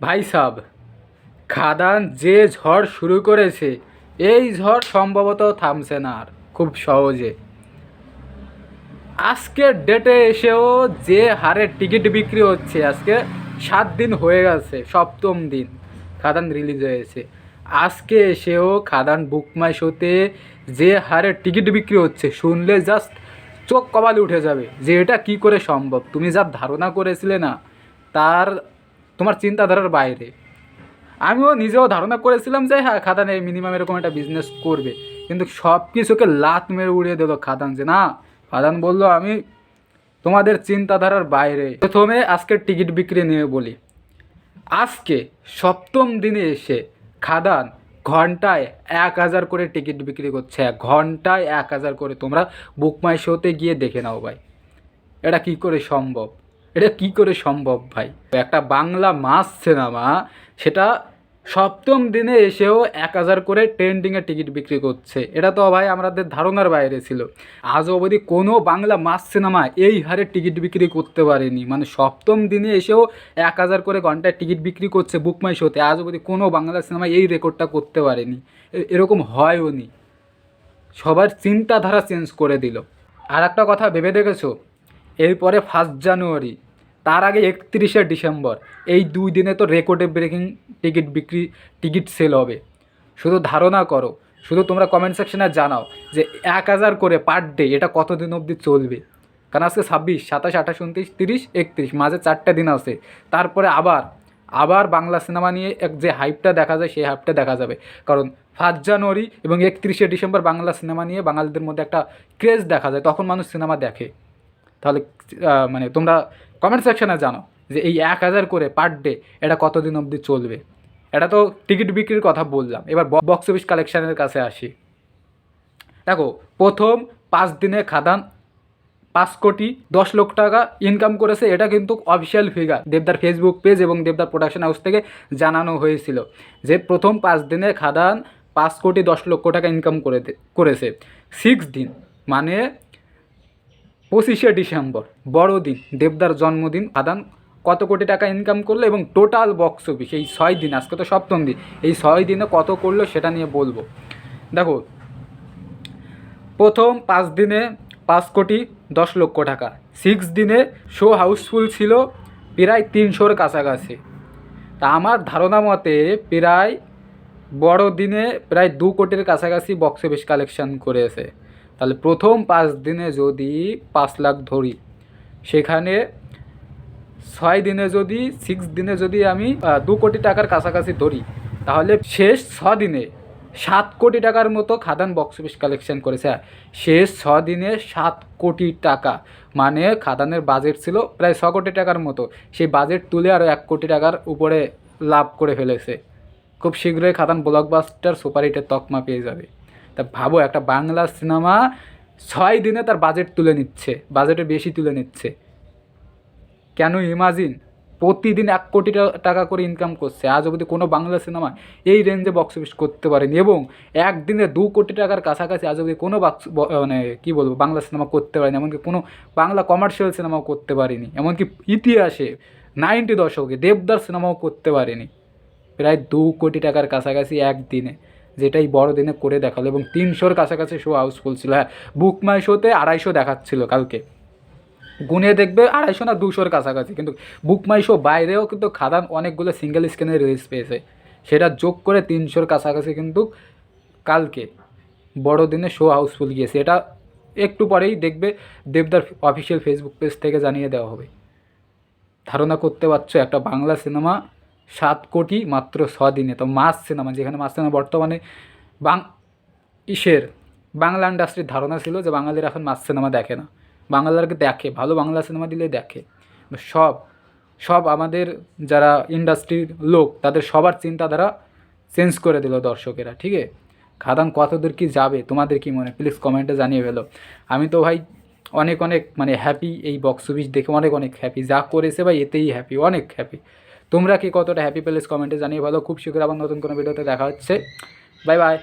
ভাই সাব, খাদান যে ঝড় শুরু করেছে, এই ঝড় সম্ভবত থামছে না আর, খুব সহজে। আজকের ডেটে এসেও যে হারে টিকিট বিক্রি হচ্ছে, আজকে সাত দিন হয়ে গেছে, সপ্তম দিন খাদান রিলিজ হয়েছে। আজকে এসেও খাদান বুকমাই শোতে যে হারে টিকিট বিক্রি হচ্ছে, শুনলে জাস্ট চোখ কপালে উঠে যাবে যে এটা কি করে সম্ভব? তুমি যা ধারণা করেছিলে না, তার তোমার চিন্তাধারার বাইরে। আমিও নিজেও ধারণা করেছিলাম যে হ্যাঁ খাদান এই মিনিমাম এরকম একটা বিজনেস করবে। কিন্তু সব কিছুকে লাত মেরে উড়িয়ে দিল খাদান যে, না, খাদান বলল, আমি তোমাদের চিন্তাধারার বাইরে। প্রথমে আজকে টিকিট বিক্রি নিয়ে বলি। আজকে সপ্তম দিনে এসে খাদান ঘন্টায় এক হাজার করে টিকিট বিক্রি করছে। ঘন্টায় এক হাজার করে। তোমরা বুকমাই শোতে গিয়ে দেখে নাও ভাই। এটা কি করে সম্ভব? এটা কি করে সম্ভব ভাই? একটা বাংলা মাস সিনেমা, সেটা সপ্তম দিনে এসেও এক হাজার করে ট্রেন্ডিংয়ে টিকিট বিক্রি করছে। এটা তো ভাই আমাদের ধারণার বাইরে ছিল। আজ অবধি কোনো বাংলা মাস সিনেমা এই হারে টিকিট বিক্রি করতে পারেনি। মানে সপ্তম দিনে এসেও এক হাজার করে ঘন্টায় টিকিট বিক্রি করছে বুকমাই শোতে। আজ অবধি কোনো বাংলা সিনেমা এই রেকর্ডটা করতে পারেনি। এরকম হয়ও নি সবার চিন্তাধারা চেঞ্জ করে দিল। আর একটা কথা ভেবে দেখেছ? এরপরে ফার্স্ট জানুয়ারি তার আগে একত্রিশে ডিসেম্বর এই দুই দিনে তো রেকর্ডে ব্রেকিং টিকিট বিক্রি টিকিট সেল হবে। শুধু ধারণা করো, শুধু তোমরা কমেন্ট সেকশনে জানাও যে এক হাজার করে পার ডে এটা কতদিন অবধি চলবে। কারণ আজকে ছাব্বিশ, সাতাশ, আঠাশ, উনত্রিশ, তিরিশ, একত্রিশ, মাঝে চারটে দিন আছে। তারপরে আবার আবার বাংলা সিনেমা নিয়ে এক যে হাইপটা দেখা যায়, সেই হাইপটা দেখা যাবে। কারণ ফার্স্ট জানুয়ারি এবং একত্রিশে ডিসেম্বর বাংলা সিনেমা নিয়ে বাঙালিদের মধ্যে একটা ক্রেজ দেখা যায়, তখন মানুষ সিনেমা দেখে। তাহলে মানে তোমরা কমেন্ট সেকশনে জানো যে এই এক হাজার করে পার ডে এটা কতদিন অবধি চলবে। এটা তো টিকিট বিক্রির কথা বললাম। এবার বক্স অফিস কালেকশানের কাছে আসি। দেখো, প্রথম পাঁচ দিনে খাদান পাঁচ কোটি দশ লক্ষ টাকা ইনকাম করেছে। এটা কিন্তু অফিসিয়াল ফিগার দেবদার ফেসবুক পেজ এবং দেবদার প্রোডাকশন হাউস থেকে জানানো হয়েছিল যে প্রথম পাঁচ দিনে খাদান পাঁচ কোটি দশ লক্ষ টাকা ইনকাম করে করেছে। সিক্স দিন। মানে পঁচিশে ডিসেম্বর, বড়দিন, দেবদার জন্মদিন, আদান, কত কোটি টাকা ইনকাম করল এবং টোটাল বক্স অফিস এই ছয় দিন, আজকে তো সপ্তম দিন, এই ছয় দিনে কত করল সেটা নিয়ে বলব। দেখো, প্রথম পাঁচ দিনে পাঁচ কোটি দশ লক্ষ টাকা সিক্স দিনে শো হাউসফুল ছিল প্রায় তিনশোর কাছাকাছি। তা আমার ধারণা মতে প্রায় বড় দিনে প্রায় দু কোটির কাছাকাছি বক্স অফিস কালেকশন করেছে। তাহলে প্রথম পাঁচ দিনে যদি পাঁচ লাখ ধরি, সেখানে ছয় দিনে যদি সিক্স দিনে যদি আমি দু কোটি টাকার কাছাকাছি ধরি, তাহলে শেষ ছ দিনে সাত কোটি টাকার মতো খাদান বক্স অফিস কালেকশন করেছে। শেষ ছ দিনে সাত কোটি টাকা মানে খাদানের বাজেট ছিল প্রায় ছ কোটি টাকার মতো। সেই বাজেট তুলে আরও এক কোটি টাকার উপরে লাভ করে ফেলেছে। খুব শীঘ্রই খাদান ব্লকবাস্টার সুপারহিটের তকমা পেয়ে যাবে। তা ভাবো, একটা বাংলা সিনেমা ছয় দিনে তার বাজেট তুলে নিচ্ছে বাজেটে বেশি তুলে নিচ্ছে। কেন ইমাজিন প্রতিদিন এক কোটি টাকা করে ইনকাম করছে, আজ অবধি কোনো বাংলা সিনেমা এই রেঞ্জে বক্স অফিস করতে পারেনি এবং একদিনে দু কোটি টাকার কাছাকাছি আজ অবধি কোনো বাক্স মানে কী বলব, বাংলা সিনেমা করতে পারেনি, এমনকি কোনো বাংলা কমার্শিয়াল সিনেমাও করতে পারেনি, এমনকি ইতিহাসে নাইনটি দশকে দেবদার সিনেমাও করতে পারেনি। প্রায় দু কোটি টাকার কাছাকাছি একদিনে। যেটাই বড় দিনে করে দেখাল এবং তিনশোর কাছাকাছি শো হাউসফুল ছিল। হ্যাঁ বুকমাই শোতে আড়াইশো দেখাচ্ছিল কালকে। গুনে দেখবে আড়াইশো না দুশোর কাছাকাছি, কিন্তু বুকমাই শো বাইরেও কিন্তু খাদান অনেকগুলো সিঙ্গেল স্ক্রিনের রিলিজ পেয়েছে। সেটা যোগ করে তিনশোর কাছাকাছি কিন্তু কালকে বড় দিনে শো হাউসফুল গিয়েছে। এটা একটু পরেই দেখবে দেবদার অফিসিয়াল ফেসবুক পেজ থেকে জানিয়ে দেওয়া হবে। ধারণা করতে পারছ, একটা বাংলা সিনেমা সাত কোটি মাত্র ছ দিনে তো মাস সিনেমা, যেখানে মাস সিনেমা বর্তমানে বাং ইসের বাংলা ইন্ডাস্ট্রির ধারণা ছিল যে বাঙালিরা এখন মাস সিনেমা দেখে না। বাংলাদেরকে দেখে, ভালো বাংলা সিনেমা দিলে দেখে। সব সব আমাদের যারা ইন্ডাস্ট্রির লোক, তাদের সবার চিন্তাধারা চেঞ্জ করে দিল দর্শকেরা, ঠিক আছে? খাদান, কতদূর কি যাবে? তোমাদের কি মনে প্লিজ কমেন্টে জানিয়ে ফেলো। আমি তো ভাই অনেক অনেক মানে হ্যাপি এই বক্স অফিস দেখে অনেক অনেক হ্যাপি যা করেছে ভাই, এতেই হ্যাপি অনেক হ্যাপি তোমরা কি কতটা হ্যাপি প্লিজ কমেন্টে জানিয়ে ভালো? খুব শীঘ্র আবার নতুন কোনো ভিডিওতে দেখা হচ্ছে। Bye bye